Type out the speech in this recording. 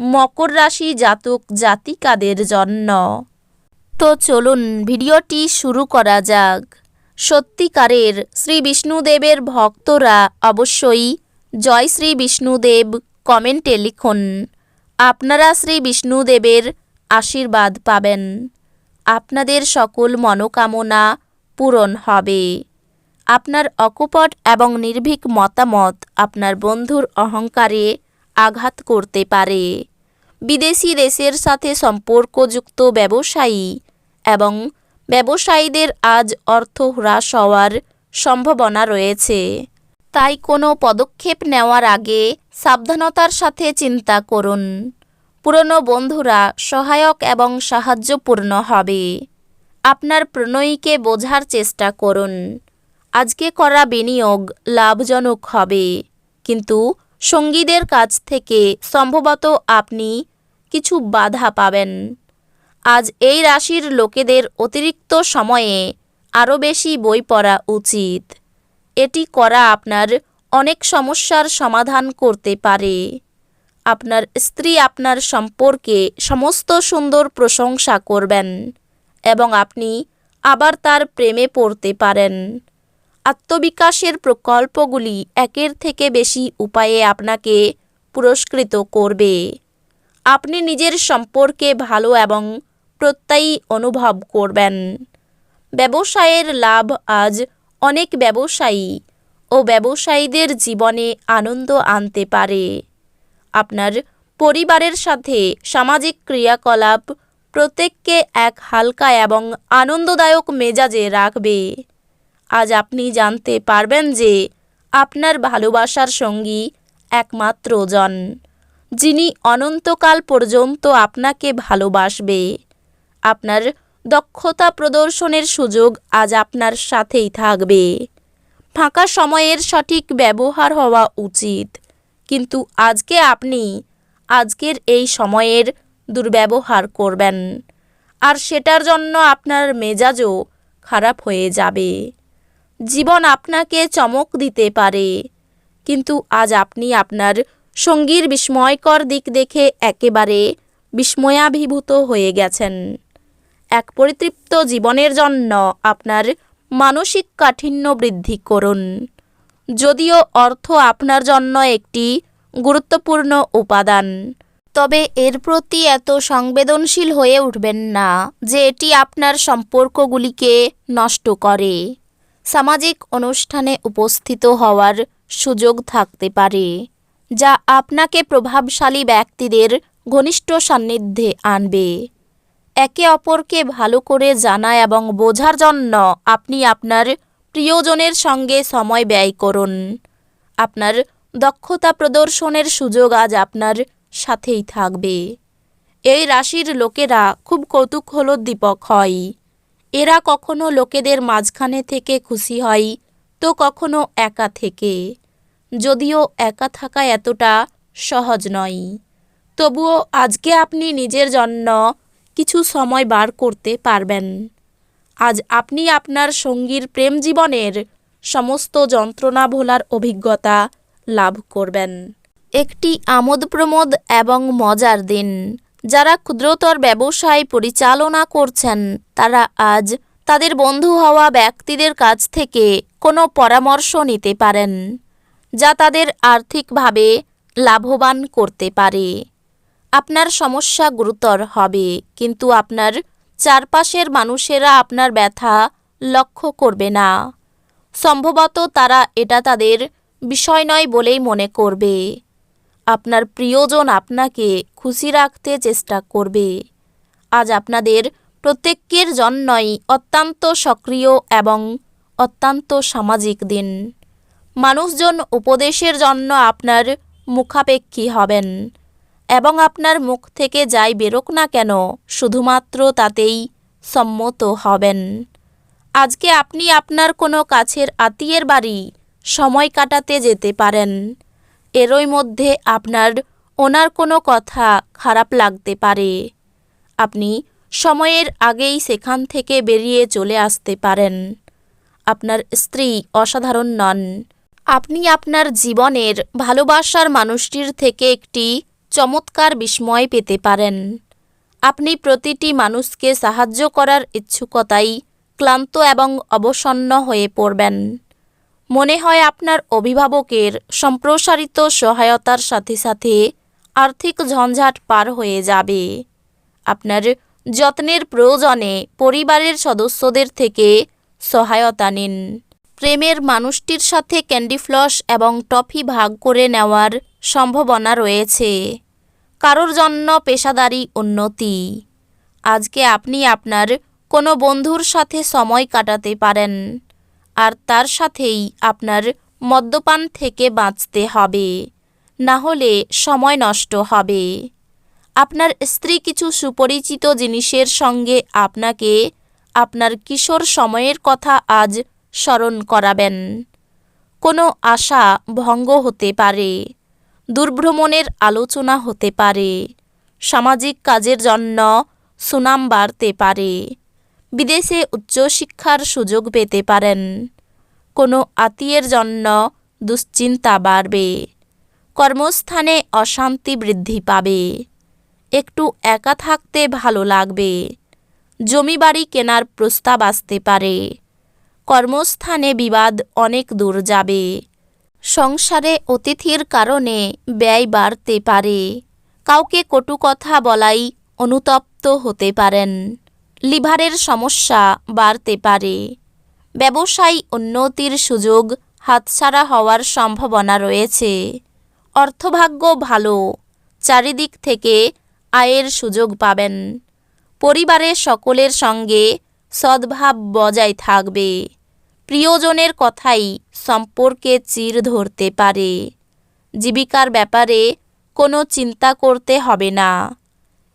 মকর রাশি জাতক জাতিকাদের জন্য। তো চলুন ভিডিওটি শুরু করা যাক। সত্যিকারের শ্রী বিষ্ণুদেবের ভক্তরা অবশ্যই জয় শ্রী বিষ্ণুদেব কমেন্টে লিখুন, আপনারা শ্রী বিষ্ণুদেবের আশীর্বাদ পাবেন। আপনাদের সকল মনোকামনা পূরণ হবে। আপনার অকপট এবং নির্ভীক মতামত আপনার বন্ধুর অহংকারে আঘাত করতে পারে। বিদেশি দেশের সাথে সম্পর্কযুক্ত ব্যবসায়ী এবং ব্যবসায়ীদের আজ অর্থ হ্রাস হওয়ার সম্ভাবনা রয়েছে। তাই কোনো পদক্ষেপ নেওয়ার আগে সাবধানতার সাথে চিন্তা করুন। পুরনো বন্ধুরা সহায়ক এবং সাহায্যপূর্ণ হবে। আপনার প্রণয়ীকে বোঝার চেষ্টা করুন। আজকে করা বিনিয়োগ লাভজনক হবে। কিন্তু সঙ্গীদের কাছ থেকে সম্ভবত আপনি কিছু বাধা পাবেন। আজ এই রাশির লোকেদের অতিরিক্ত সময়ে আরও বেশি বই পড়া উচিত। এটি করা আপনার অনেক সমস্যার সমাধান করতে পারে। আপনার স্ত্রী আপনার সম্পর্কে সমস্ত সুন্দর প্রশংসা করবেন এবং আপনি আবার তার প্রেমে পড়তে পারেন। আত্মবিকাশের প্রকল্পগুলি একের থেকে বেশি উপায়ে আপনাকে পুরস্কৃত করবে। আপনি নিজের সম্পর্কে ভালো এবং প্রত্যয়ী অনুভব করবেন। ব্যবসায়ের লাভ আজ অনেক ব্যবসায়ী ও ব্যবসায়ীদের জীবনে আনন্দ আনতে পারে। আপনার পরিবারের সাথে সামাজিক ক্রিয়াকলাপ প্রত্যেককে এক হালকা এবং আনন্দদায়ক মেজাজে রাখবে। আজ আপনি জানতে পারবেন যে আপনার ভালোবাসার সঙ্গী একমাত্র জন, যিনি অনন্তকাল পর্যন্ত আপনাকে ভালোবাসবে। আপনার দক্ষতা প্রদর্শনের সুযোগ আজ আপনার সাথেই থাকবে। ফাঁকা সময়ের সঠিক ব্যবহার হওয়া উচিত। কিন্তু আজকে আপনি আজকের এই সময়ের দুর্ব্যবহার করবেন। আর সেটার জন্য আপনার মেজাজও খারাপ হয়ে যাবে। জীবন আপনাকে চমক দিতে পারে। কিন্তু আজ আপনি আপনার সঙ্গীর বিস্ময়কর দিক দেখে একেবারে বিস্ময়াভিভূত হয়ে গেছেন। এক পরিতৃপ্ত জীবনের জন্য আপনার মানসিক কাঠিন্য বৃদ্ধি করুন। যদিও অর্থ আপনার জন্য একটি গুরুত্বপূর্ণ উপাদান, তবে এর প্রতি এত সংবেদনশীল হয়ে উঠবেন না যে এটি আপনার সম্পর্কগুলিকে নষ্ট করে। সামাজিক অনুষ্ঠানে উপস্থিত হওয়ার সুযোগ থাকতে পারে, যা আপনাকে প্রভাবশালী ব্যক্তিদের ঘনিষ্ঠ সান্নিধ্যে আনবে। একে অপরকে ভালো করে জানা এবং বোঝার জন্য আপনি আপনার প্রিয়জনের সঙ্গে সময় ব্যয় করুন। আপনার দক্ষতা প্রদর্শনের সুযোগ আজ আপনার সাথেই থাকবে। এই রাশির লোকেরা খুব কৌতূহলোদ্দীপক হয়। এরা কখনো লোকেদের মাঝখানে থেকে খুশি হয়, তো কখনো একা থেকে। যদিও একা থাকা এতটা সহজ নয়। তবুও আজকে আপনি নিজের জন্য কিছু সময় বার করতে পারবেন। আজ আপনি আপনার সঙ্গীর প্রেম জীবনের সমস্ত যন্ত্রণা ভোলার অভিজ্ঞতা লাভ করবেন। একটি আমোদ প্রমোদ এবং মজার দিন। যারা ক্ষুদ্রতর ব্যবসায় পরিচালনা করছেন, তারা আজ তাদের বন্ধু হওয়া ব্যক্তিদের কাছ থেকে কোনো পরামর্শ নিতে পারেন, যা তাদের আর্থিকভাবে লাভবান করতে পারে। আপনার সমস্যা গুরুতর হবে, কিন্তু আপনার চারপাশের মানুষেরা আপনার ব্যথা লক্ষ্য করবে না। সম্ভবত তারা এটা তাদের বিষয় নয় বলেই মনে করবে। আপনার প্রিয়জন আপনাকে খুশি রাখতে চেষ্টা করবে। আজ আপনাদের প্রত্যেকের জন্যই অত্যন্ত সক্রিয় এবং অত্যন্ত সামাজিক দিন। মানুষজন উপদেশের জন্য আপনার মুখাপেক্ষী হবেন এবং আপনার মুখ থেকে যাই বেরোক না কেন, শুধুমাত্র তাতেই সম্মত হবেন। আজকে আপনি আপনার কোনো কাছের আত্মীয়ের বাড়ি সময় কাটাতে যেতে পারেন। এরই মধ্যে আপনার ওনার কোনো কথা খারাপ লাগতে পারে। আপনি সময়ের আগেই সেখান থেকে বেরিয়ে চলে আসতে পারেন। আপনার স্ত্রী অসাধারণ নন। আপনি আপনার জীবনের ভালোবাসার মানুষটির থেকে একটি চমৎকার বিস্ময় পেতে পারেন। আপনি প্রতিটি মানুষকে সাহায্য করার ইচ্ছুকতাই ক্লান্ত এবং অবসন্ন হয়ে পড়বেন। মনে হয় আপনার অভিভাবকের সম্প্রসারিত সহায়তার সাথে সাথে আর্থিক ঝঞ্ঝাট পার হয়ে যাবে। আপনার যত্নের প্রয়োজনে পরিবারের সদস্যদের থেকে সহায়তা নিন। প্রেমের মানুষটির সাথে ক্যান্ডি ফ্লস এবং টফি ভাগ করে নেওয়ার সম্ভাবনা রয়েছে। কারোর জন্য পেশাদারি উন্নতি। আজকে আপনি আপনার কোনো বন্ধুর সাথে সময় কাটাতে পারেন। আর তার সাথেই আপনার মদ্যপান থেকে বাঁচতে হবে। না হলে সময় নষ্ট হবে। আপনার স্ত্রী কিছু সুপরিচিত জিনিসের সঙ্গে আপনাকে আপনার কিশোর সময়ের কথা আজ স্মরণ করাবেন। কোনো আশা ভঙ্গ হতে পারে, দুর্ভ্রমণের আলোচনা হতে পারে, সামাজিক কাজের জন্য সুনাম বাড়তে পারে। বিদেশে উচ্চশিক্ষার সুযোগ পেতে পারেন। কোনো আত্মীয়ের জন্য দুশ্চিন্তা বাড়বে। কর্মস্থানে অশান্তি বৃদ্ধি পাবে। একটু একা থাকতে ভালো লাগবে। জমি বাড়ি কেনার প্রস্তাব আসতে পারে। কর্মস্থানে বিবাদ অনেক দূর যাবে। সংসারে অতিথির কারণে ব্যয় বাড়তে পারে। কাউকে কটু কথা বলাই অনুতপ্ত হতে পারেন। লিভারের সমস্যা বাড়তে পারে। ব্যবসায় উন্নতির সুযোগ হাতছাড়া হওয়ার সম্ভাবনা রয়েছে। অর্থভাগ্য ভালো, চারিদিক থেকে আয়ের সুযোগ পাবেন। পরিবারের সকলের সঙ্গে সদ্ভাব বজায় থাকবে। প্রিয়জনের কথাই সম্পর্কে চির ধরতে পারে। জীবিকার ব্যাপারে কোনো চিন্তা করতে হবে না।